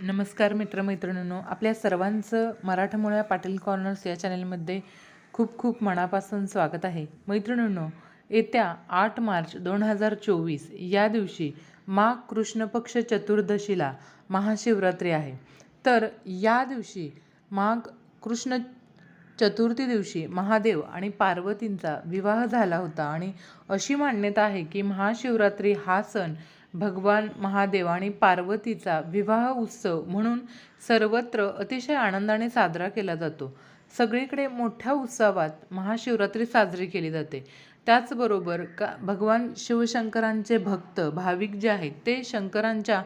नमस्कार मित्रमैत्रिणींनो आपल्या सर्वांचं मराठमोळ्या पाटील कॉर्नर्स या चॅनलमध्ये खूप खूप मनापासून स्वागत आहे. मैत्रिणींनो येत्या आठ मार्च दोन हजार चोवीस या दिवशी माघ कृष्णपक्ष चतुर्दशीला महाशिवरात्री आहे. तर या दिवशी माघ कृष्ण चतुर्थी दिवशी महादेव आणि पार्वतींचा विवाह झाला होता आणि अशी मान्यता आहे की महाशिवरात्री हा सण भगवान महादेव आणि पार्वतीचा विवाह उत्सव म्हणून सर्वत्र अतिशय आनंदाने साजरा केला जातो. सगळीकडे मोठ्या उत्सवात महाशिवरात्री साजरी केली जाते. त्याचबरोबर का भगवान शिवशंकरांचे भक्त भाविक जे आहेत ते शंकरांच्या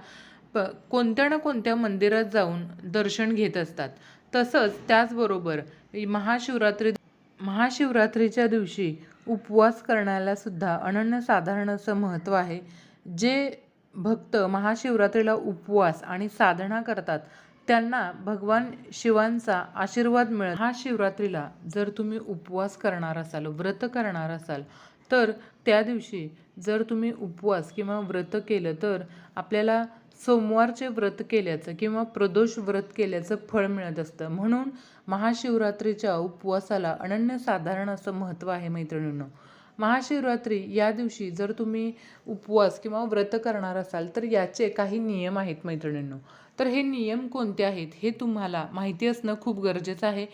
प कोणत्या ना कोणत्या मंदिरात जाऊन दर्शन घेत असतात. तसंच त्याचबरोबर महाशिवरात्री महाशिवरात्रीच्या दिवशी उपवास करण्याला सुद्धा अनन्यसाधारण असं महत्त्व आहे. जे भक्त महाशिवरात्रीला उपवास आणि साधना करतात त्यांना भगवान शिवांचा आशीर्वाद मिळत. महाशिवरात्रीला जर तुम्ही उपवास करणार असाल व्रत करणार असाल तर त्या दिवशी जर तुम्ही उपवास किंवा व्रत केलं तर आपल्याला सोमवारचे व्रत केल्याचं किंवा प्रदोष व्रत केल्याचं फळ मिळत असतं. म्हणून महाशिवरात्रीच्या उपवासाला अनन्यसाधारण असं महत्त्व आहे मैत्रिणींनो. महाशिवरात्री या दिवशी जर तुम्ही उपवास किंवा व्रत करणार असाल तर याचे काही नियम आहेत मैत्रिणींनो. तर हे नियम कोणते आहेत हे तुम्हाला माहिती असणं खूप गरजेचं आहे.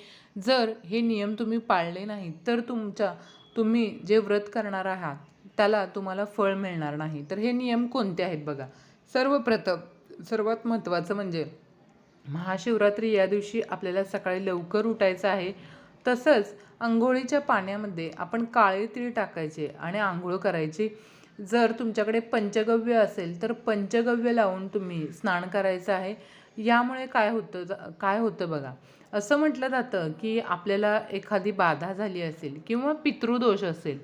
जर हे नियम तुम्ही पाळले नाहीत तर तुमच्या तुम्ही जे व्रत करणार आहात त्याला तुम्हाला फळ मिळणार नाही. तर हे नियम कोणते आहेत बघा. सर्वप्रथम सर्वात महत्त्वाचं म्हणजे महाशिवरात्री या दिवशी आपल्याला सकाळी लवकर उठायचं आहे. तसंच आंघोळीच्या पाण्यामध्ये आपण काळे तीळ टाकायचे आणि आंघोळ करायची. जर तुमच्याकडे पंचगव्य असेल तर पंचगव्य लावून तुम्ही स्नान करायचं आहे. यामुळे काय होतं काय होतं बघा. असं म्हटलं जातं की आपल्याला एखादी बाधा झाली असेल किंवा पितृदोष असेल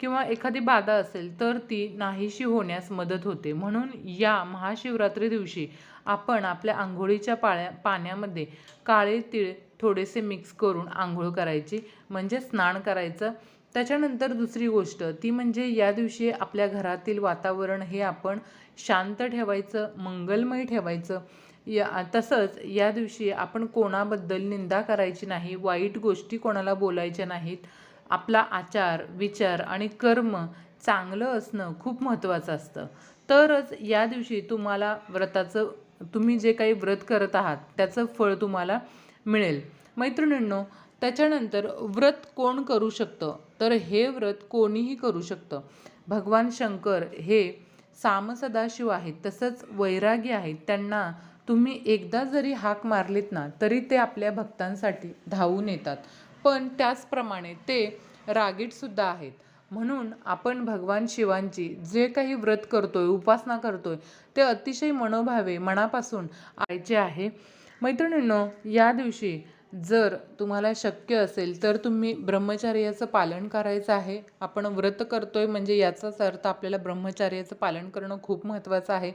किंवा एखादी बाधा असेल तर ती नाहीशी होण्यास मदत होते. म्हणून या महाशिवरात्री दिवशी आपण आपल्या आंघोळीच्या पाळ्या पाण्यामध्ये काळे तीळ थोडेसे मिक्स करून आंघोळ करायची म्हणजे स्नान करायचं. त्याच्यानंतर दुसरी गोष्ट ती म्हणजे या दिवशी आपल्या घरातील वातावरण हे आपण शांत ठेवायचं मंगलमय ठेवायचं. या तसंच या दिवशी आपण कोणाबद्दल निंदा करायची नाही वाईट गोष्टी कोणाला बोलायच्या नाहीत. आपला आचार विचार आणि कर्म चांगलं असणं खूप महत्त्वाचं असतं. तरच या दिवशी तुम्हाला व्रताचं तुम्ही जे काही व्रत करत आहात त्याचं फळ तुम्हाला मिळेल. मैत्रिणींनो त्याच्यानंतर व्रत कोण करू शकतं? तर हे व्रत कोणीही करू शकतं. भगवान शंकर हे साम सदाशिव आहेत तसंच वैरागी आहेत. त्यांना तुम्ही एकदा जरी हाक मारलीत ना तरी ते आपल्या भक्तांसाठी धावून येतात. पण त्याचप्रमाणे ते रागीटसुद्धा आहेत. म्हणून आपण भगवान शिवांची जे काही व्रत करतोय उपासना करतोय ते अतिशय मनोभावे मनापासून आयचे आहे. मैत्रिणींनो या दिवशी जर तुम्हाला शक्य असेल तर तुम्ही ब्रह्मचार्याचं पालन करायचं आहे. आपण व्रत करतोय म्हणजे याचाच अर्थ आपल्याला ब्रह्मचार्याचं पालन करणं खूप महत्त्वाचं आहे.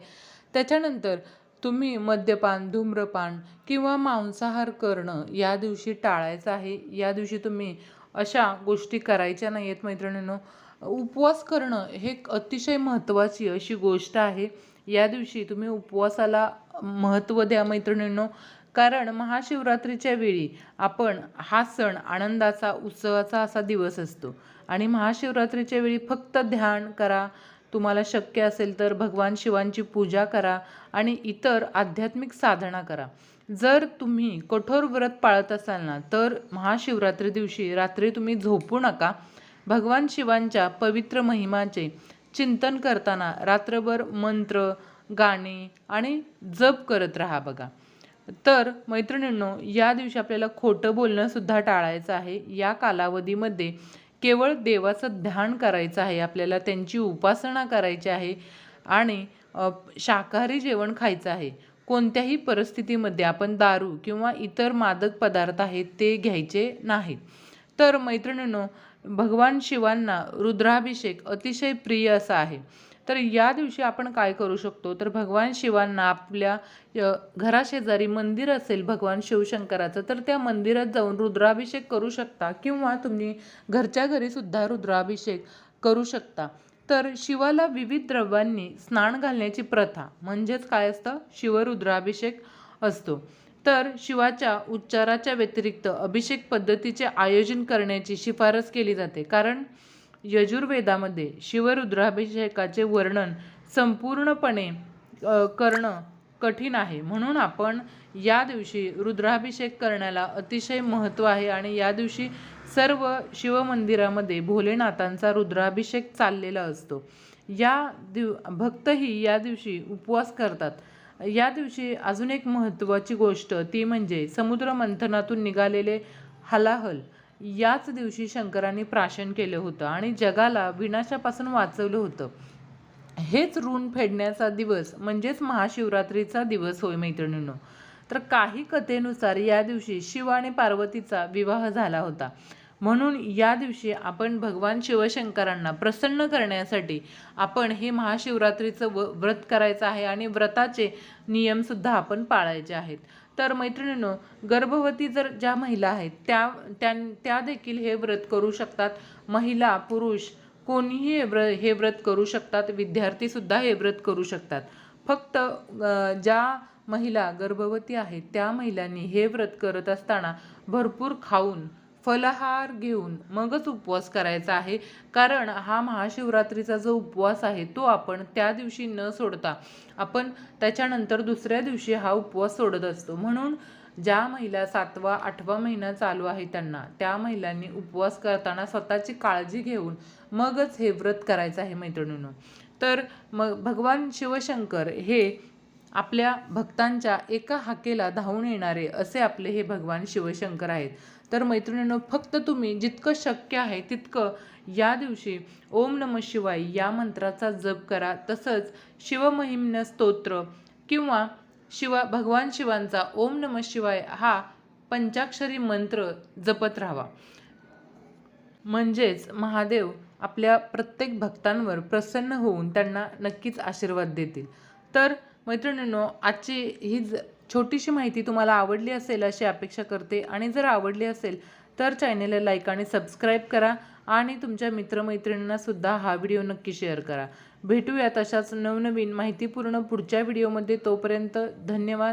त्याच्यानंतर तुम्ही मद्यपान धूम्रपान किंवा मांसाहार करणं या दिवशी टाळायचं आहे. या दिवशी तुम्ही अशा गोष्टी करायच्या नाही आहेत मैत्रिणींनो. उपवास करणं हे अतिशय महत्त्वाची अशी गोष्ट आहे. या दिवशी तुम्ही उपवासाला महत्त्व द्या मैत्रिणींनो. कारण महाशिवरात्रीच्या वेळी आपण हा सण आनंदाचा उत्सवाचा असा दिवस असतो. आणि महाशिवरात्रीच्या वेळी फक्त ध्यान करा. तुम्हाला शक्य असेल तर भगवान शिवांची पूजा करा आणि इतर आध्यात्मिक साधना करा. जर तुम्ही कठोर व्रत पाळत असाल ना तर महाशिवरात्री दिवशी रात्री तुम्ही झोपू नका. भगवान शिवांच्या पवित्र महिमाचे चिंतन करताना रात्रभर मंत्र गाणे आणि जप करत राहा बघा. तर मैत्रिणींनो या दिवशी आपल्याला खोटं बोलणं सुद्धा टाळायचं आहे. या कालावधीमध्ये केवळ देवाचं ध्यान करायचं आहे. आपल्याला त्यांची उपासना करायची आहे आणि शाकाहारी जेवण खायचं आहे. कोणत्याही परिस्थितीमध्ये आपण दारू किंवा इतर मादक पदार्थ आहेत ते घ्यायचे नाहीत. तर मैत्रिणींनो भगवान शिवांना रुद्राभिषेक अतिशय प्रिय असा आहे. तर या दिवशी आपण काय करू शकतो? तर भगवान शिवांना आपल्या घराशेजारी मंदिर असेल भगवान शिवशंकराचं तर त्या मंदिरात जाऊन रुद्राभिषेक करू शकता किंवा तुम्ही घरच्या घरीसुद्धा रुद्राभिषेक करू शकता. तर शिवाला विविध द्रव्यांनी स्नान घालण्याची प्रथा म्हणजेच काय असतं? शिवरुद्राभिषेक असतो. तर शिवाच्या उच्चाराच्या व्यतिरिक्त अभिषेक पद्धतीचे आयोजन करण्याची शिफारस केली जाते. कारण यजुर्वेदामध्ये शिवरुद्राभिषेकाचे वर्णन संपूर्णपणे करणं कठीण आहे. म्हणून आपण या दिवशी रुद्राभिषेक करण्याला अतिशय महत्त्व आहे आणि या दिवशी सर्व शिवमंदिरामध्ये भोलेनाथांचा रुद्राभिषेक चाललेला असतो. या दिव भक्तही या दिवशी उपवास करतात. या दिवशी अजून एक महत्त्वाची गोष्ट ती म्हणजे समुद्र मंथनातून निघालेले हलाहल. याच दिवशी शंकरांनी प्राशन केलं होतं आणि जगाला विनाशापासून वाचवलं होतं. हेच ऋण फेडण्याचा दिवस म्हणजेच महाशिवरात्रीचा दिवस होय मैत्रिणींनो. तर काही कथेनुसार या दिवशी शिव आणि पार्वतीचा विवाह झाला होता. म्हणून या दिवशी आपण भगवान शिवशंकरांना प्रसन्न करण्यासाठी आपण हे महाशिवरात्रीचं व व्रत करायचं आहे आणि व्रताचे नियमसुद्धा आपण पाळायचे आहेत. तर मैत्रिणीनं गर्भवती जर ज्या महिला आहेत त्या त्या त्या देखील हे व्रत करू शकतात. महिला पुरुष कोणीही हे व्र हे व्रत करू शकतात. विद्यार्थीसुद्धा हे व्रत करू शकतात. फक्त ज्या महिला गर्भवती आहेत त्या महिलांनी हे व्रत करत असताना भरपूर खाऊन फलहार घेऊन मगच उपवास करायचा आहे. कारण हा महाशिवरात्रीचा जो उपवास आहे तो आपण त्या दिवशी न सोडता आपण त्याच्यानंतर दुसऱ्या दिवशी हा उपवास सोडत असतो. म्हणून ज्या महिला सातवा आठवा महिना चालू आहे त्यांना त्या महिलांनी उपवास करताना स्वतःची काळजी घेऊन मगच हे व्रत करायचं आहे मैत्रिणीनं. तर मग भगवान शिवशंकर हे आपल्या भक्तांच्या एका हाकेला धावून येणारे असे आपले हे भगवान शिवशंकर आहेत. तर मैत्रिणींनो फक्त तुम्ही जितकं शक्य आहे तितकं या दिवशी ओम नम शिवाय या मंत्राचा जप करा. तसंच शिवमहिम्न स्तोत्र किंवा शिवा भगवान शिवांचा ओम नम शिवाय हा पंचाक्षरी मंत्र जपत राहावा. म्हणजेच महादेव आपल्या प्रत्येक भक्तांवर प्रसन्न होऊन त्यांना नक्कीच आशीर्वाद देतील. तर मैत्रिणींनो आजची ही ज छोटीशी माहिती तुम्हाला आवडली असेल अशी अपेक्षा करते. आणि जर आवडली असेल तर चॅनेलला लाईक आणि सबस्क्राईब करा. आणि तुमच्या मित्रमैत्रिणींनासुद्धा हा व्हिडिओ नक्की शेअर करा. भेटूया तशाच नवनवीन माहितीपूर्ण पुढच्या व्हिडिओमध्ये. तोपर्यंत धन्यवाद.